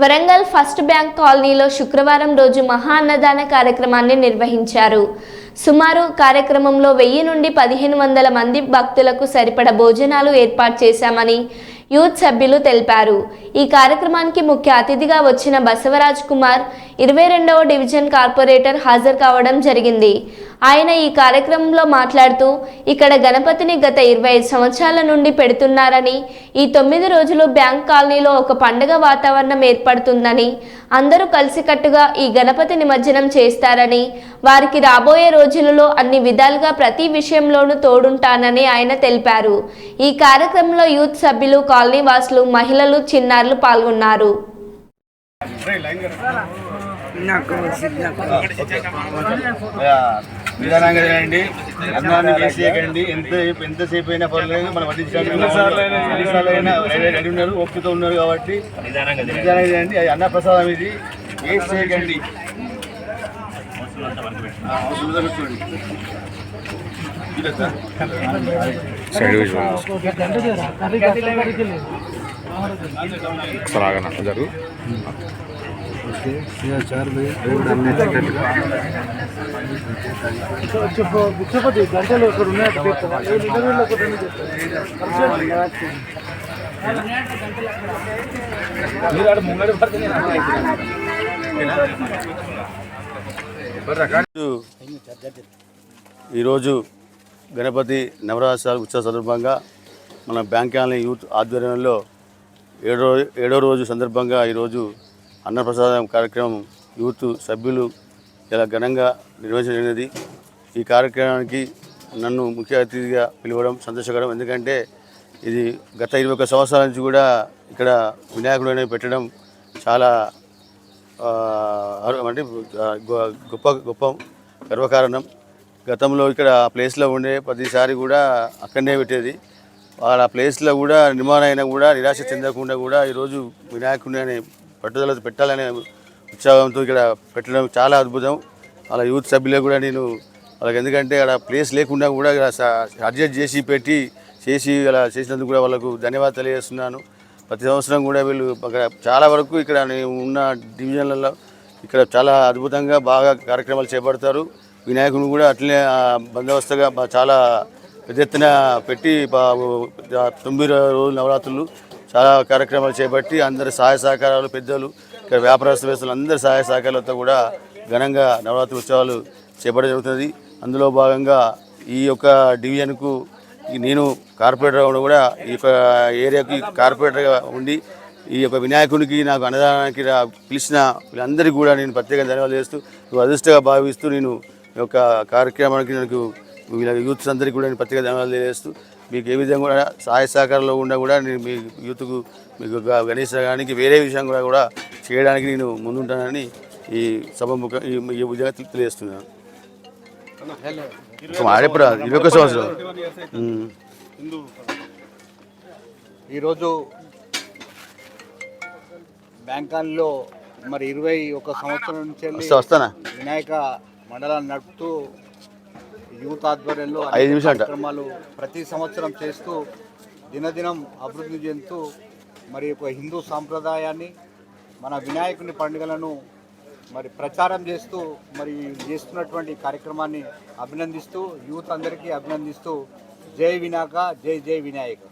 Warangal first bank కాలనీలో శుక్రవారం రోజు మహా అన్నదాన కార్యక్రమాన్ని నిర్వహించారు. సుమారు కార్యక్రమంలో వెయ్యి నుండి పదిహేను వందల మంది భక్తులకు సరిపడ భోజనాలు ఏర్పాటు చేశామని యూత్ సభ్యులు తెలిపారు. ఈ కార్యక్రమానికి ముఖ్య అతిథిగా వచ్చిన బసవరాజ్ కుమార్ ఇరవై రెండవ డివిజన్ కార్పొరేటర్ హాజరు కావడం జరిగింది. ఆయన ఈ కార్యక్రమంలో మాట్లాడుతూ ఇక్కడ గణపతిని గత ఇరవై ఐదు సంవత్సరాల నుండి పెడుతున్నారని ఈ తొమ్మిది రోజులు బ్యాంక్ కాలనీలో ఒక పండుగ వాతావరణం ఏర్పడుతుందని అందరూ కలిసికట్టుగా ఈ గణపతి నిమజ్జనం చేస్తారని వారికి రాబోయే రోజులలో అన్ని విధాలుగా ప్రతి విషయంలోనూ తోడుంటానని ఆయన తెలిపారు. ఈ కార్యక్రమంలో యూత్ సభ్యులు కాలనీ వాసులు మహిళలు చిన్నారులు పాల్గొన్నారు. నిదానంగా తినండి అన్నాన్ని వేసి చేయకండి ఎంత ఎంతసేపు అయినా పర్లేదు మనం ఎన్నిసార్లు అయినా రెడీ ఉన్నారు ఓపికతో ఉన్నారు కాబట్టి నిదానంగా అది అన్న ప్రసాదం ఇది. వేసి చేయకండి? ఆ, అవసరం ఉందో జరుగు. గంటలు ఉన్నాయి ఇంటర్వ్యూలో ఒకటి ఉంది ఈరోజు గణపతి నవరాత్రి ఉత్సవ సందర్భంగా మన బ్యాంక్ యూత్ ఆధ్వర్యంలో ఏడో ఏడో రోజు సందర్భంగా ఈరోజు అన్నప్రసాదం కార్యక్రమం యూత్ సభ్యులు ఇలా ఘనంగా నిర్వహించబడినది ఈ కార్యక్రమానికి నన్ను ముఖ్య అతిథిగా పిలవడం సంతోషకరం. ఎందుకంటే ఇది గత ఇరవై ఒక్క సంవత్సరాల నుంచి కూడా ఇక్కడ వినాయకుడు అనేది పెట్టడం చాలా అంటే గొప్ప గొప్ప గర్వకారణం. గతంలో ఇక్కడ ఆ ప్లేస్లో ఉండే ప్రతిసారి కూడా అక్కడనే పెట్టేది. వాళ్ళ ప్లేస్లో కూడా నిర్మాణం అయినా కూడా నిరాశ చెందకుండా కూడా ఈరోజు వినాయకుడిని అనే పట్టుదల పెట్టాలనే ఉత్సాహంతో ఇక్కడ పెట్టడం చాలా అద్భుతం. వాళ్ళ యూత్ సభ్యులకు కూడా నేను వాళ్ళకి ఎందుకంటే అక్కడ ప్లేస్ లేకుండా కూడా ఇక్కడ అడ్జస్ట్ చేసి పెట్టి చేసి అలా చేసినందుకు కూడా వాళ్ళకు ధన్యవాదాలు తెలియజేస్తున్నాను. ప్రతి సంవత్సరం కూడా వీళ్ళు అక్కడ చాలా వరకు ఇక్కడ నేను ఉన్న డివిజన్లలో ఇక్కడ చాలా అద్భుతంగా బాగా కార్యక్రమాలు చేపడతారు. వినాయకుని కూడా అట్లనే బందోబస్తుగా చాలా పెద్ద ఎత్తున పెట్టి తొమ్మిది రోజులు నవరాత్రులు చాలా కార్యక్రమాలు చేపట్టి అందరి సహాయ సహకారాలు పెద్దలు ఇక్కడ వ్యాపారస్తులు అందరి సహాయ సహకారాలతో కూడా ఘనంగా నవరాత్రి ఉత్సవాలు చేపట్టడం జరుగుతుంది. అందులో భాగంగా ఈ యొక్క డివిజన్కు నేను కార్పొరేటర్ ఉండి కూడా ఈ యొక్క ఏరియాకి కార్పొరేటర్గా ఉండి ఈ యొక్క వినాయకునికి నాకు అన్నదానానికి పిలిచిన వీళ్ళందరికీ కూడా నేను ప్రత్యేకంగా ధన్యవాదాలు చేస్తూ నువ్వు అదృష్టంగా భావిస్తూ నేను ఈ యొక్క కార్యక్రమానికి నాకు వీళ్ళ యూత్స్ అందరికీ కూడా నేను ప్రత్యేక ధన్యవాదాలు తెలియజేస్తూ మీకు ఏ విధంగా కూడా సహాయ సహకారంలో ఉన్నా కూడా నేను మీ యూత్కు మీకు గ- గణేశడానికి వేరే విషయం కూడా కూడా చేయడానికి నేను ముందుంటానని ఈ సభముఖ ఈ ఈ విధంగా తెలియజేస్తున్నాను. ఆడప్పుడు ఇరవై ఒక్క సంవత్సరం. ఈరోజు బ్యాంకాల్లో మరి ఇరవై ఒక సంవత్సరం నుంచి వస్తానా? వినాయక మండలాన్ని నడుపుతూ యూత్ ఆధ్వర్యంలో ఐదు నిమిషాలు. కార్యక్రమాలు ప్రతి సంవత్సరం చేస్తూ దినదినం అభివృద్ధి చెందుతూ మరి ఒక హిందూ సాంప్రదాయాన్ని మన వినాయకుని పండుగలను మరి ప్రచారం చేస్తూ మరి చేస్తున్నటువంటి కార్యక్రమాన్ని అభినందిస్తూ యూత్ అందరికీ అభినందిస్తూ జై వినాయక జై జై వినాయక్